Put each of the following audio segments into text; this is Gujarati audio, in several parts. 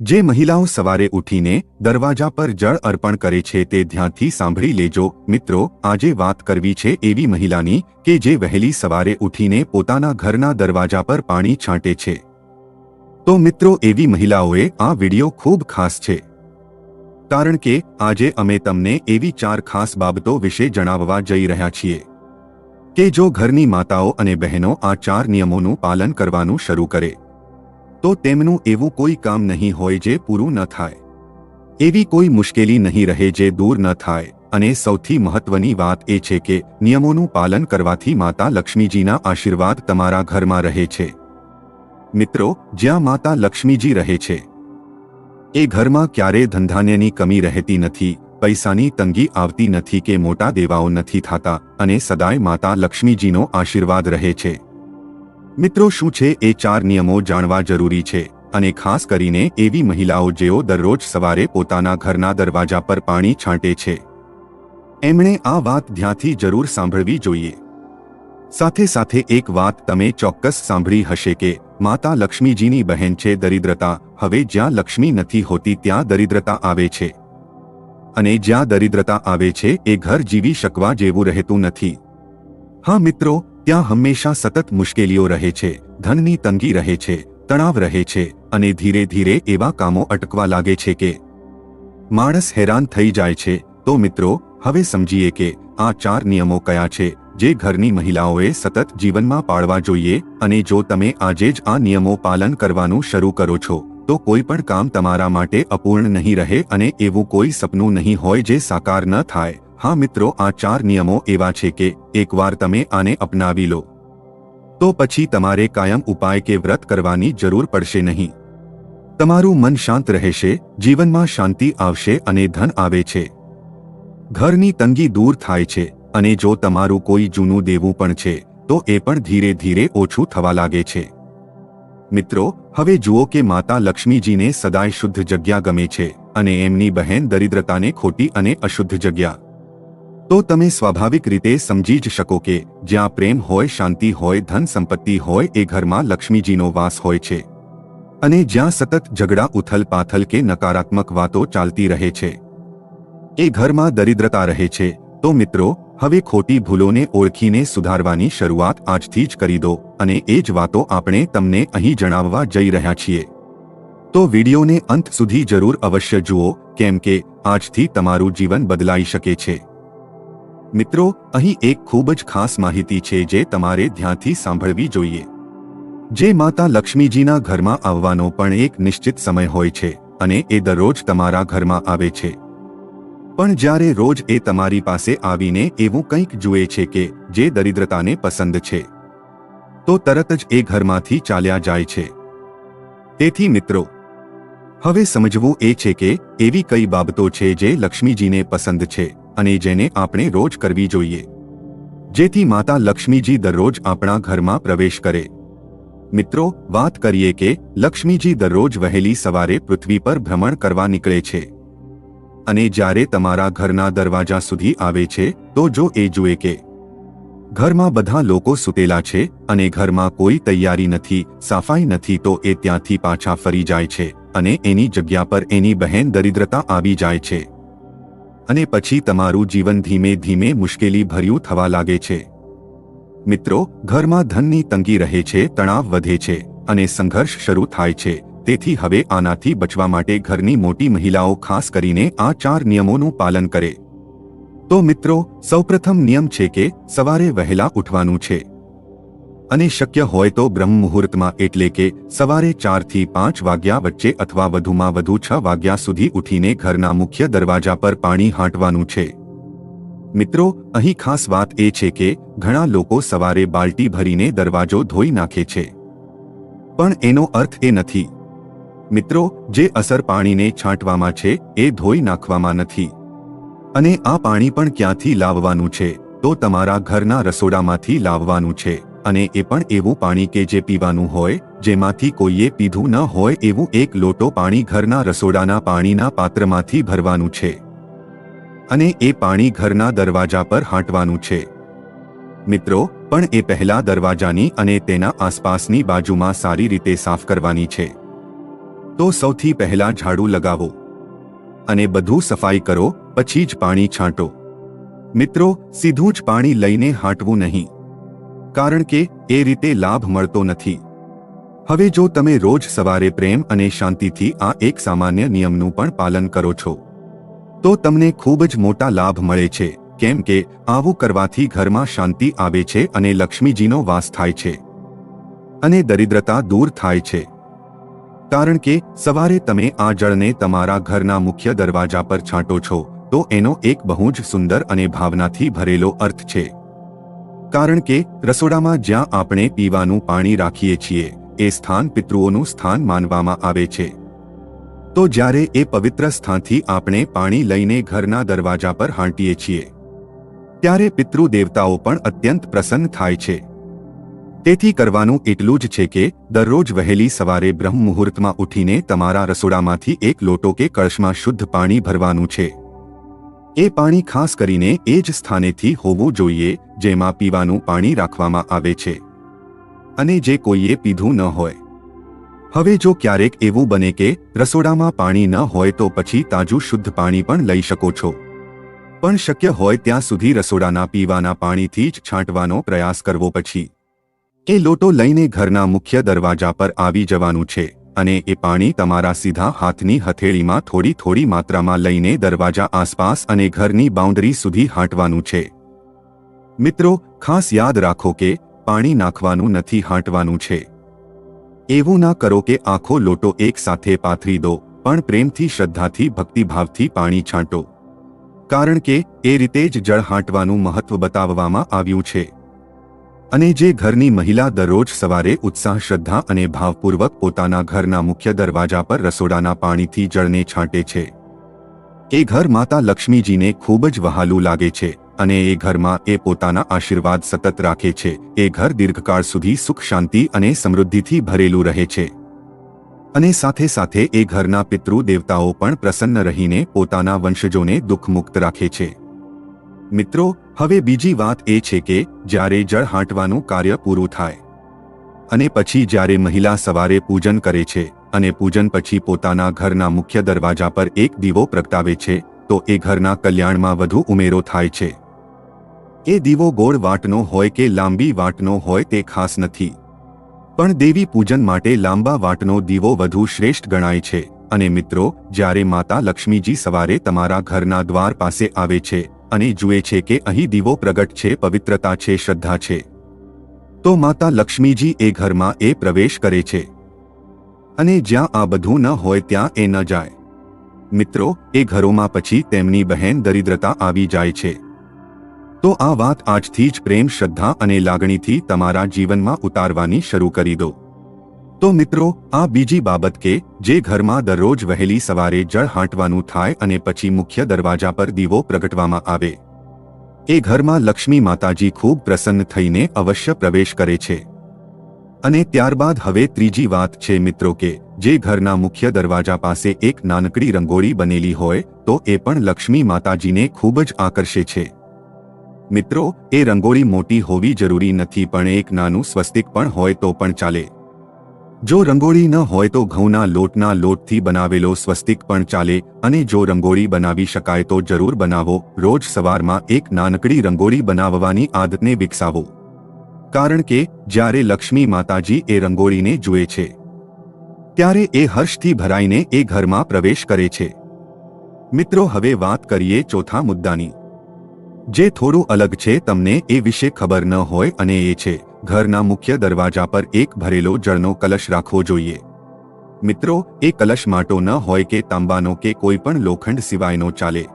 જે મહિલાઓ સવારે ઉઠીને દરવાજા પર જળ અર્પણ કરે છે તે ધ્યાનથી સાંભળી લેજો. મિત્રો, આજે વાત કરવી છે એવી મહિલાની કે જે વહેલી સવારે ઉઠીને પોતાના ઘરના દરવાજા પર પાણી છાંટે છે. તો મિત્રો, એવી મહિલાઓએ આ વિડિયો ખૂબ ખાસ છે. કારણ કે, આજે અમે તમને એવી ચાર ખાસ બાબતો વિશે જણાવવા જઈ રહ્યા છીએ. કે જો ઘરની માતાઓ અને બહેનો આ ચાર નિયમોનું પાલન કરવાનું શરૂ કરે તો તેમનું એવું કોઈ કામ નહીં હોય જે પૂરું ન થાય. એવી કોઈ મુશ્કેલી નહીં રહે જે દૂર ન થાય. અને સૌથી મહત્વની વાત એ છે કે નિયમોનું પાલન કરવાથી માતા લક્ષ્મીજીના આશીર્વાદ તમારા ઘરમાં રહે છે. મિત્રો, જ્યાં માતા લક્ષ્મીજી રહે છે, એ ઘરમાં ક્યારે ધંધાન્યની કમી રહેતી નથી, પૈસાની તંગી આવતી નથી કે મોટા દેવાઓ નથી થતા, અને સદાય માતા લક્ષ્મીજીનો આશીર્વાદ રહે છે. મિત્રો, શું છે? એ ચાર નિયમો જાણવા જરૂરી છે અને ખાસ કરીને એવી મહિલાઓ જેઓ દરરોજ સવારે પોતાના ઘરના દરવાજા પર પાણી છાંટે છે. એમણે આ વાત ધ્યાનથી જરૂર સાંભળવી જોઈએ. સાથે સાથે એક વાત તમે ચોક્કસ સાંભળી હશે કે માતા લક્ષ્મીજીની બહેન છે દરિદ્રતા. હવે જ્યાં લક્ષ્મી નથી હોતી ત્યાં દરિદ્રતા આવે છે. અને જ્યાં દરિદ્રતા આવે છે, એ ઘર જીવી શકવા જેવું રહેતું નથી. હા મિત્રો ત્યાં હંમેશા સતત મુશ્કેલીઓ રહે છે, ધનની તંગી રહે છે, તણાવ રહે છે અને ધીરે ધીરે એવા કામો અટકવા લાગે છે કે માણસ હેરાન થઈ જાય છે. તો મિત્રો, હવે સમજીએ કે આ ચાર નિયમો કયા છે જે ઘરની મહિલાઓએ સતત જીવનમાં પાળવા જોઈએ અને જો તમે આજે જ આ નિયમો પાલન કરવાનું શરૂ કરો છો, તો કોઈ પણ કામ તમારા માટે અપૂર્ણ નહીં રહે અને એવું કોઈ સપનું નહીં હોય જે સાકાર ન થાય. હા મિત્રો, આ ચાર નિયમો એવા છે કે, એકવાર તમે આને અપનાવી લો, તો પછી તમારે કાયમ ઉપાય કે વ્રત કરવાની જરૂર પડશે નહીં. તમારું મન શાંત રહેશે, જીવનમાં શાંતિ આવશે અને ધન આવે છે. ઘરની તંગી દૂર થાય છે, અને જો તમારું કોઈ જૂનું દેવું પણ છે, તો એ પણ ધીરે ધીરે ઓછું થવા લાગે છે. મિત્રો, હવે જુઓ કે માતા લક્ષ્મીજીને સદાય શુદ્ધ જગ્યા ગમે છે, અને એમની બહેન દરિદ્રતાને ખોટી અને અશુદ્ધ જગ્યા તો તમે સ્વાભાવિક રીતે સમજી જ શકો કે જ્યાં પ્રેમ હોય, શાંતિ હોય, ધન સંપત્તિ હોય, એ ઘરમાં લક્ષ્મીજીનો વાસ હોય છે. અને જ્યાં સતત ઝઘડા ઉથલ પાથલ કે નકારાત્મક વાતો ચાલતી રહે છે. એ ઘરમાં દરિદ્રતા રહે છે. તો મિત્રો, હવે ખોટી ભૂલોને ઓળખીને સુધારવાની શરૂઆત આજથી જ કરી દો અને એ જ વાતો આપણે તમને અહીં જણાવવા જઈ રહ્યા છીએ. તો વિડીયોને અંત સુધી જરૂર અવશ્ય જુઓ, કેમ કે આજથી તમારું જીવન બદલાઈ શકે છે. મિત્રો, અહીં એક ખૂબ જ ખાસ માહિતી છે જે તમારે ધ્યાનથી સાંભળવી જોઈએ. જે માતા લક્ષ્મીજીના ઘરમાં આવવાનો પણ એક નિશ્ચિત સમય હોય છે અને એ દરરોજ તમારા ઘરમાં આવે છે. પણ જ્યારે રોજ એ તમારી પાસે આવીને એવું કંઈક જુએ છે કે જે દરિદ્રતાને પસંદ છે, તો તરત જ એ ઘરમાંથી ચાલ્યા જાય છે. તેથી મિત્રો, હવે સમજવું એ છે કે એવી કઈ બાબતો છે જે લક્ષ્મીજીને પસંદ છે. અને જેને આપણે રોજ કરવી જોઈએ. જેથી માતા લક્ષ્મીજી દરરોજ આપણા ઘરમાં પ્રવેશ કરે. મિત્રો, વાત કરીએ કે લક્ષ્મીજી દરરોજ વહેલી સવારે પૃથ્વી પર ભ્રમણ કરવા નીકળે છે. અને જ્યારે તમારા ઘરના દરવાજા સુધી આવે છે, તો જો એ જુએ કે ઘરમાં બધા લોકો સૂતેલા છે અને ઘરમાં કોઈ તૈયારી નથી, સાફાઈ નથી, તો એ ત્યાંથી પાછા ફરી જાય છે અને એની જગ્યા પર એની બહેન દરિદ્રતા આવી જાય છે. અને પછી તમારું જીવન ધીમે ધીમે મુશ્કેલી ભર્યું થવા લાગે છે. મિત્રો, ઘરમાં ધનની તંગી રહે છે, તણાવ વધે છે, અને સંઘર્ષ શરૂ થાય છે. તેથી હવે આનાથી બચવા માટે ઘરની મોટી મહિલાઓ ખાસ કરીને આ ચાર નિયમોનું પાલન કરે. તો મિત્રો, સૌપ્રથમ નિયમ છે કે સવારે વહેલા ઉઠવાનું છે. અને શક્ય હોય તો બ્રહ્મ મુહૂર્તમાં એટલે કે સવારે ચારથી પાંચ વાગ્યા વચ્ચે અથવા વધુમાં વધુ છ વાગ્યા સુધી ઉઠીને ઘરના મુખ્ય દરવાજા પર પાણી હાંટવાનું છે. મિત્રો, અહીં ખાસ વાત એ છે કે ઘણા લોકો સવારે બાલ્ટી ભરીને દરવાજો ધોઈ નાખે છે. પણ એનો અર્થ એ નથી. મિત્રો, જે અસર પાણીને છાંટવામાં છે, એ ધોઈ નાખવામાં નથી. અને આ પાણી પણ ક્યાંથી લાવવાનું છે, તો તમારા ઘરના રસોડામાંથી લાવવાનું છે. અને એ પણ એવું પાણી કે જે પીવાનું હોય, જેમાંથી કોઈએ પીધું ન હોય એવું એક લોટો પાણી ઘરના રસોડાના પાણીના પાત્રમાંથી ભરવાનું છે. અને એ પાણી ઘરના દરવાજા પર હાંટવાનું છે. મિત્રો, પણ એ પહેલા દરવાજાની અને તેના આસપાસની બાજુમાં સારી રીતે સાફ કરવાની છે. તો સૌથી પહેલા ઝાડુ લગાવો. અને બધું સફાઈ કરો, પછી જ પાણી છાંટો. મિત્રો, સીધું જ પાણી લઈને હાંટવું નહીં. કારણ કે, એ રીતે લાભ મળતો નથી. હવે જો તમે રોજ સવારે પ્રેમ અને શાંતિથી આ એક સામાન્ય નિયમનું પણ પાલન કરો છો, તો તમને ખૂબ જ મોટા લાભ મળે છે, કેમ કે, આવું કરવાથી ઘરમાં શાંતિ આવે છે અને લક્ષ્મીજીનો વાસ થાય છે. અને દરિદ્રતા દૂર થાય છે. કારણ કે, સવારે તમે આ જળને તમારા ઘરના મુખ્ય દરવાજા પર છાંટો છો, તો એનો એક બહુ જ સુંદર અને ભાવનાથી ભરેલો અર્થ છે. કારણ કે રસોડામાં જ્યાં આપણે પીવાનું પાણી રાખીએ છીએ, એ સ્થાન પિતૃઓનું સ્થાન માનવામાં આવે છે. તો જ્યારે એ પવિત્ર સ્થાનથી આપણે પાણી લઈને ઘરના દરવાજા પર હાંટીએ છીએ, ત્યારે પિતૃ દેવતાઓ પણ અત્યંત પ્રસન્ન થાય છે. તેથી કરવાનું એટલું જ છે કે, દરરોજ વહેલી સવારે બ્રહ્મ મુહૂર્તમાં ઉઠીને તમારા રસોડામાંથી એક લોટો કે કળશમાં શુદ્ધ પાણી ભરવાનું છે. એ પાણી ખાસ કરીને એ જ સ્થાનેથી હોવું જોઈએ, જેમાં પીવાનું પાણી રાખવામાં આવે છે. અને જે કોઈએ પીધું ન હોય. હવે જો ક્યારેક એવું બને કે રસોડામાં પાણી ન હોય તો પછી તાજું શુદ્ધ પાણી પણ લઈ શકો છો. પણ શક્ય હોય ત્યાં સુધી રસોડાના પીવાના પાણીથી જ છાંટવાનો પ્રયાસ કરવો પછી. એ લોટો લઈને ઘરના મુખ્ય દરવાજા પર આવી જવાનું છે. અને એ પાણી તમારા સીધા હાથની હથેળીમાં થોડી થોડી માત્રામાં લઈને દરવાજા આસપાસ અને ઘરની બાઉન્ડરી સુધી હાંટવાનું છે. મિત્રો, ખાસ યાદ રાખો કે પાણી નાખવાનું નથી હાંટવાનું છે. એવું ના કરો કે આખો લોટો એકસાથે પાથરી દો, પણ પ્રેમથી, શ્રદ્ધાથી, ભક્તિભાવથી પાણી છાંટો. કારણ કે એ રીતે જ જળ હાંટવાનું મહત્વ બતાવવામાં આવ્યું છે. અને જે ઘરની મહિલા દરરોજ સવારે ઉત્સાહ, શ્રદ્ધા અને ભાવપૂર્વક પોતાના ઘરના મુખ્ય દરવાજા પર રસોડાના પાણીથી જળને છાંટે છે. એ ઘર માતા લક્ષ્મીજીને ખૂબ જ વહાલું લાગે છે અને એ ઘરમાં એ પોતાના આશીર્વાદ સતત રાખે છે. એ ઘર દીર્ઘકાળ સુધી સુખ, શાંતિ અને સમૃદ્ધિથી ભરેલું રહે છે. અને સાથે સાથે એ ઘરના પિતૃ દેવતાઓ પણ પ્રસન્ન રહીને પોતાના વંશજોને દુઃખમુક્ત રાખે છે. મિત્રો, હવે બીજી વાત એ છે કે જ્યારે જળ હાંટવાનું કાર્ય પૂરું થાય અને પછી જ્યારે મહિલા સવારે પૂજન કરે છે અને પૂજન પછી પોતાના ઘરના મુખ્ય દરવાજા પર એક દીવો પ્રગટાવે છે, તો એ ઘરના કલ્યાણમાં વધુ ઉમેરો થાય છે. એ દીવો ગોળ વાટનો હોય કે લાંબી વાટનો હોય તે ખાસ નથી. પણ દેવી પૂજન માટે લાંબા વાટનો દીવો વધુ શ્રેષ્ઠ ગણાય છે અને મિત્રો, જ્યારે માતા લક્ષ્મીજી સવારે તમારા ઘરના દ્વાર પાસે આવે છે અને જુએ છે કે અહીં દીવો પ્રગટ છે, પવિત્રતા છે, શ્રદ્ધા છે. તો માતા લક્ષ્મીજી એ ઘરમાં એ પ્રવેશ કરે છે. અને જ્યાં આ બધું ન હોય ત્યાં એ ન જાય. મિત્રો, એ ઘરોમાં પછી તેમની બહેન દરિદ્રતા આવી જાય છે. તો આ વાત આજથી જ પ્રેમ, શ્રદ્ધા અને લાગણીથી તમારા જીવનમાં ઉતારવાની શરૂ કરી દો. તો મિત્રો, આ બીજી બાબત કે, જે ઘરમાં દરરોજ વહેલી સવારે જળ હાંટવાનું થાય અને પછી મુખ્ય દરવાજા પર દીવો પ્રગટવામાં આવે. એ ઘરમાં લક્ષ્મી માતાજી ખૂબ પ્રસન્ન થઈને અવશ્ય પ્રવેશ કરે છે. અને ત્યારબાદ હવે ત્રીજી વાત છે મિત્રો કે, જે ઘરના મુખ્ય દરવાજા પાસે એક નાનકડી રંગોળી બનેલી હોય, તો એ પણ લક્ષ્મી માતાજીને ખૂબ જ આકર્ષે છે. મિત્રો, એ રંગોળી મોટી હોવી જરૂરી નથી પણ એક નાનું સ્વસ્તિક પણ હોય તો પણ ચાલે. જો રંગોળી ન હોય તો ઘઉંના લોટના લોટથી બનાવેલો સ્વસ્તિક પણ ચાલે અને જો રંગોળી બનાવી શકાય તો જરૂર બનાવો. રોજ સવારમાં એક નાનકડી રંગોળી બનાવવાની આદતને વિકસાવો. કારણ કે, જ્યારે લક્ષ્મી માતાજી એ રંગોળીને જુએ છે, ત્યારે એ હર્ષથી ભરાઈને એ ઘરમાં પ્રવેશ કરે છે. મિત્રો, હવે વાત કરીએ ચોથા મુદ્દાની. જે થોડું અલગ છે, તમને એ વિશે ખબર ન હોય અને એ છે. ઘરના મુખ્ય દરવાજા પર એક ભરેલો જળનો કલશ રાખવો જોઈએ. મિત્રો, એ કલશ માટો ન હોય કે તાંબાનો કે કોઈ પણ લોખંડ સિવાયનો ચાલે.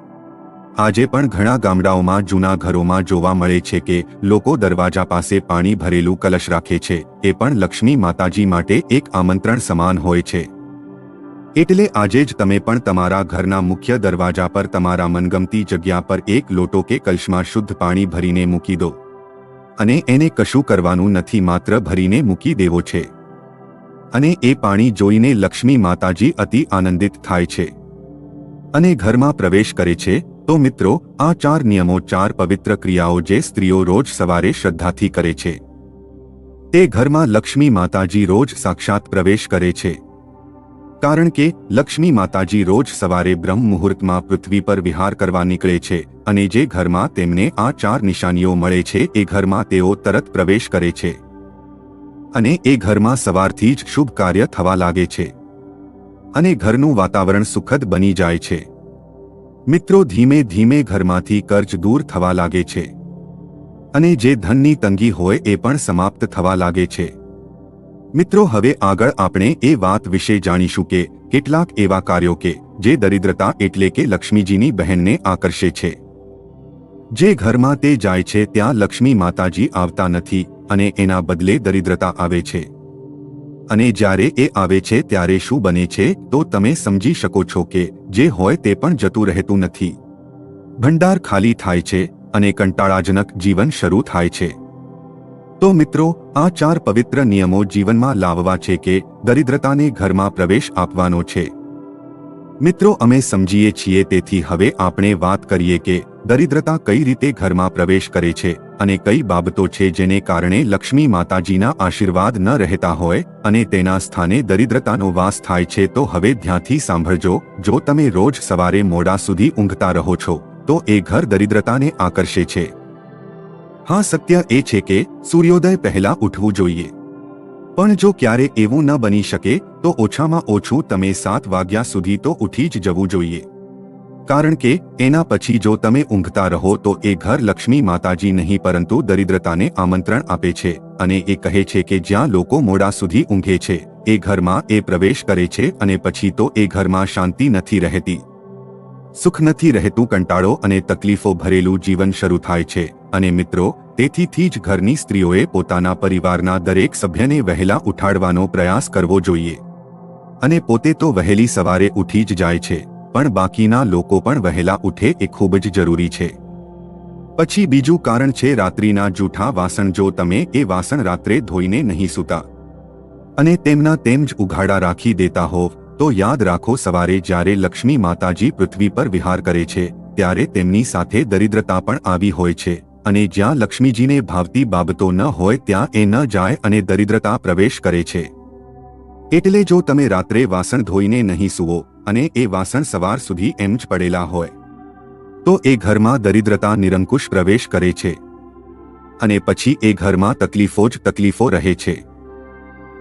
આજે પણ ઘણા ગામડાઓમાં જૂના ઘરોમાં જોવા મળે છે કે લોકો દરવાજા પાસે પાણી ભરેલું કલશ રાખે છે. એ પણ લક્ષ્મી માતાજી માટે એક આમંત્રણ સમાન હોય છે. એટલે આજે જ તમે પણ તમારા ઘરના મુખ્ય દરવાજા પર તમારા મનગમતી જગ્યા પર એક લોટો કે કલશમાં શુદ્ધ પાણી ભરીને મૂકી દો. અને એને કશું કરવાનું નથી, માત્ર ભરીને મૂકી દેવો છે. અને એ પાણી જોઈને લક્ષ્મી માતાજી અતિ આનંદિત થાય છે. અને ઘરમાં પ્રવેશ કરે છે. તો મિત્રો, આ ચાર નિયમો, ચાર પવિત્ર ક્રિયાઓ જે સ્ત્રીઓ રોજ સવારે શ્રદ્ધાથી કરે છે. તે ઘરમાં લક્ષ્મી માતાજી રોજ સાક્ષાત પ્રવેશ કરે છે. કારણ કે લક્ષ્મી માતાજી રોજ સવારે બ્રહ્મ મુહૂર્તમાં પૃથ્વી પર વિહાર કરવા નીકળે છે અને જે ઘરમાં તેમને આ ચાર નિશાનીઓ મળે છે, એ ઘરમાં તેઓ તરત પ્રવેશ કરે છે. અને એ ઘરમાં સવારથી જ શુભ કાર્ય થવા લાગે છે. અને ઘરનું વાતાવરણ સુખદ બની જાય છે. મિત્રો, ધીમે ધીમે ઘરમાંથી કર્જ દૂર થવા લાગે છે. અને જે ધનની તંગી હોય, એ પણ સમાપ્ત થવા લાગે છે. મિત્રો, હવે આગળ આપણે એ વાત વિશે જાણીશું કે કેટલાક એવા કાર્યો કે જે દરિદ્રતા એટલે કે લક્ષ્મીજીની બહેનને આકર્ષે છે. જે ઘરમાં તે જાય છે, ત્યાં લક્ષ્મી માતાજી આવતા નથી અને એના બદલે દરિદ્રતા આવે છે. અને જ્યારે એ આવે છે, ત્યારે શું બને છે, તો તમે સમજી શકો છો કે જે હોય તે પણ જતું રહેતું નથી. ભંડાર ખાલી થાય છે અને કંટાળાજનક જીવન શરૂ થાય છે. તો મિત્રો, આ ચાર પવિત્ર નિયમો જીવનમાં લાવવા છે કે દરિદ્રતાને ઘરમાં પ્રવેશ આપવાનો છે. મિત્રો, અમે સમજીએ છીએ તેથી હવે આપણે વાત કરીએ કે દરિદ્રતા કઈ રીતે ઘરમાં પ્રવેશ કરે છે અને કઈ બાબતો છે જેને કારણે લક્ષ્મી માતાજીના આશીર્વાદ ન રહેતા હોય અને તેના સ્થાને દરિદ્રતાનો વાસ થાય છે તો હવે ધ્યાનથી સાંભળજો, જો તમે રોજ સવારે મોડા સુધી ઊંઘતા રહો છો, તો એ ઘર દરિદ્રતાને આકર્ષે છે. હા, સત્ય એ છે કે સૂર્યોદય પહેલા ઉઠવું જોઈએ. પણ જો ક્યારે એવું ન બની શકે, તો ઓછામાં ઓછું તમે સાત વાગ્યા સુધી તો ઉઠી જ જવું જોઈએ. કારણ કે, એના પછી જો તમે ઊંઘતા રહો તો એ ઘર લક્ષ્મી માતાજી નહીં, પરંતુ દરિદ્રતાને આમંત્રણ આપે છે અને એ કહે છે કે જ્યાં લોકો મોડા સુધી ઊંઘે છે, એ ઘરમાં એ પ્રવેશ કરે છે અને પછી તો એ ઘરમાં શાંતિ નથી રહેતી. સુખ નથી રહેતું કંટાળો અને તકલીફો ભરેલું જીવન શરૂ થાય છે. અને મિત્રો તેથીથી જ ઘરની સ્ત્રીઓએ પોતાના પરિવારના દરેક સભ્યને વહેલા ઉઠાડવાનો પ્રયાસ કરવો જોઈએ. અને પોતે તો વહેલી સવારે ઉઠી જ જાય છે, પણ બાકીના લોકો પણ વહેલા ઉઠે એ ખૂબ જ જરૂરી છે. પછી બીજું કારણ છે રાત્રિના જૂઠા વાસણ, જો તમે એ વાસણ રાત્રે ધોઈને નહીં સૂતા અને તેમના તેમ જ ઉઘાડા રાખી દેતા હોવ તો યાદ રાખો, સવારે જ્યારે લક્ષ્મી માતાજી પૃથ્વી પર વિહાર કરે છે, ત્યારે તેમની સાથે દરિદ્રતા પણ આવી હોય છે. અને જ્યાં લક્ષ્મીજીને ભાવતી બાબતો ન હોય, ત્યાં એ ન જાય અને દરિદ્રતા પ્રવેશ કરે છે. એટલે જો તમે રાત્રે વાસણ ધોઈને નહીં સૂવો, અને એ વાસણ સવાર સુધી એમ જ પડેલા હોય, તો એ ઘરમાં દરિદ્રતા નિરંકુશ પ્રવેશ કરે છે. અને પછી એ ઘરમાં તકલીફો જ તકલીફો રહે છે.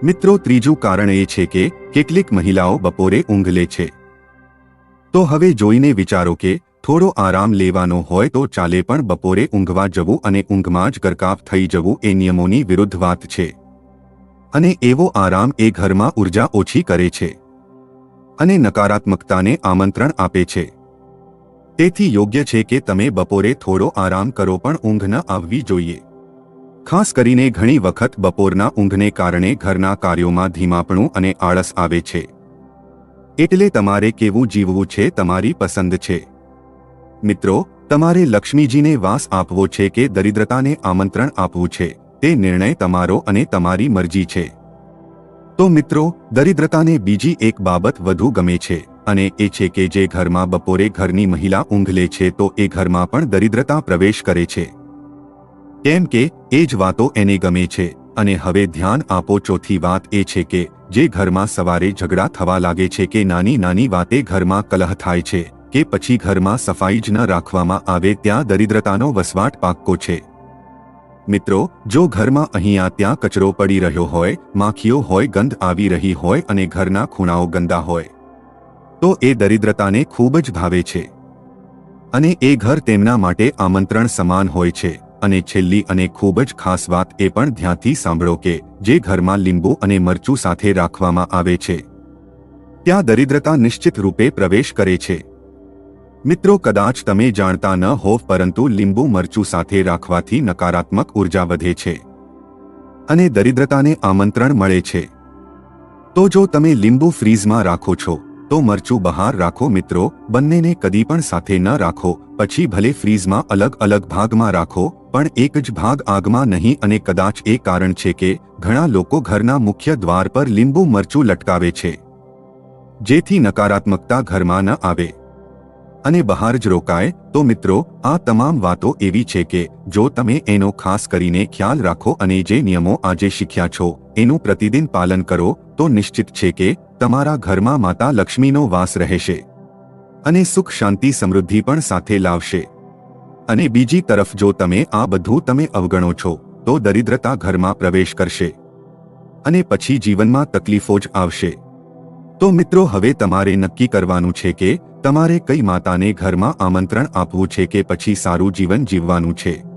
મિત્રો, ત્રીજું કારણ એ છે કે કેટલીક મહિલાઓ બપોરે ઊંઘ લે છે. તો હવે જોઈને વિચારો કે થોડો આરામ લેવાનો હોય તો ચાલે પણ બપોરે ઊંઘવા જવું અને ઊંઘમાં જ ગરકાફ થઈ જવું એ નિયમોની વિરુદ્ધ વાત છે. અને એવો આરામ એ ઘરમાં ઊર્જા ઓછી કરે છે. અને નકારાત્મકતાને આમંત્રણ આપે છે. તેથી યોગ્ય છે કે તમે બપોરે થોડો આરામ કરો પણ ઊંઘ ન આવવી જોઈએ. ખાસ કરીને ઘણી વખત બપોરના ઊંઘને કારણે ઘરના કાર્યોમાં ધીમાપણું અને આળસ આવે છે. એટલે તમારે કેવું જીવવું છે તમારી પસંદ છે. મિત્રો, તમારે લક્ષ્મીજીને વાસ આપવો છે કે દરિદ્રતાને આમંત્રણ આપવું છે, તે નિર્ણય તમારો અને તમારી મરજી છે. તો મિત્રો, દરિદ્રતાને બીજી એક બાબત વધુ ગમે છે, અને એ છે કે જે ઘરમાં બપોરે ઘરની મહિલા ઊંઘ લે છે તો એ ઘરમાં પણ દરિદ્રતા પ્રવેશ કરે છે. કેમ કે, એ જ વાતો એને ગમે છે. અને હવે ધ્યાન આપો, ચોથી વાત એ છે કે, જે ઘરમાં સવારે ઝઘડા થવા લાગે છે કે નાની નાની વાતે ઘરમાં કલહ થાય છે, કે પછી ઘરમાં સફાઈ જ ન રાખવામાં આવે ત્યાં દરિદ્રતાનો વસવાટ પાક્કો છે. મિત્રો, જો ઘરમાં અહીંયા ત્યાં કચરો પડી રહ્યો હોય, માખીઓ હોય, ગંધ આવી રહી હોય અને ઘરના ખૂણાઓ ગંદા હોય, તો એ દરિદ્રતાને ખૂબ જ ભાવે છે. અને એ ઘર તેમના માટે આમંત્રણ સમાન હોય છે. અને છેલ્લી અને ખૂબ જ ખાસ વાત એ પણ ધ્યાનથી સાંભળો કે જે ઘરમાં લીંબુ અને મરચું સાથે રાખવામાં આવે છે, ત્યાં દરિદ્રતા નિશ્ચિત રૂપે પ્રવેશ કરે છે. મિત્રો, કદાચ તમે જાણતા ન હોવ પરંતુ લીંબુ મરચું સાથે રાખવાથી નકારાત્મક ઊર્જા વધે છે અને દરિદ્રતાને આમંત્રણ મળે છે. તો જો તમે લીંબુ ફ્રીઝમાં રાખો છો, તો મરચું બહાર રાખો મિત્રો, બંનેને કદી પણ સાથે ન રાખો, પછી ભલે ફ્રીઝમાં અલગ અલગ ભાગમાં રાખો પણ એક જ ભાગ આગમાં નહીં અને કદાચ એ કારણ છે કે ઘણા લોકો ઘરના મુખ્ય દ્વાર પર લીંબુ મરચું લટકાવે છે. જેથી નકારાત્મકતા ઘરમાં ન આવે. અને બહાર જ રોકાય, તો મિત્રો, આ તમામ વાતો એવી છે કે જો તમે એનો ખાસ કરીને ખ્યાલ રાખો અને જે નિયમો આજે શીખ્યા છો, એનું પ્રતિદિન પાલન કરો, તો નિશ્ચિત છે કે તમારા ઘરમાં માતા લક્ષ્મીનો વાસ રહેશે. અને સુખ, શાંતિ, સમૃદ્ધિ પણ સાથે લાવશે. અને બીજી તરફ જો તમે આ બધું તમે અવગણો છો, તો દરિદ્રતા ઘરમાં પ્રવેશ કરશે. અને પછી જીવનમાં તકલીફો જ આવશે. તો મિત્રો, હવે તમારે નક્કી કરવાનું છે કે તમારે કઈ માતાને ઘરમાં આમંત્રણ આપવું છે કે પછી સારું જીવન જીવવાનું છે?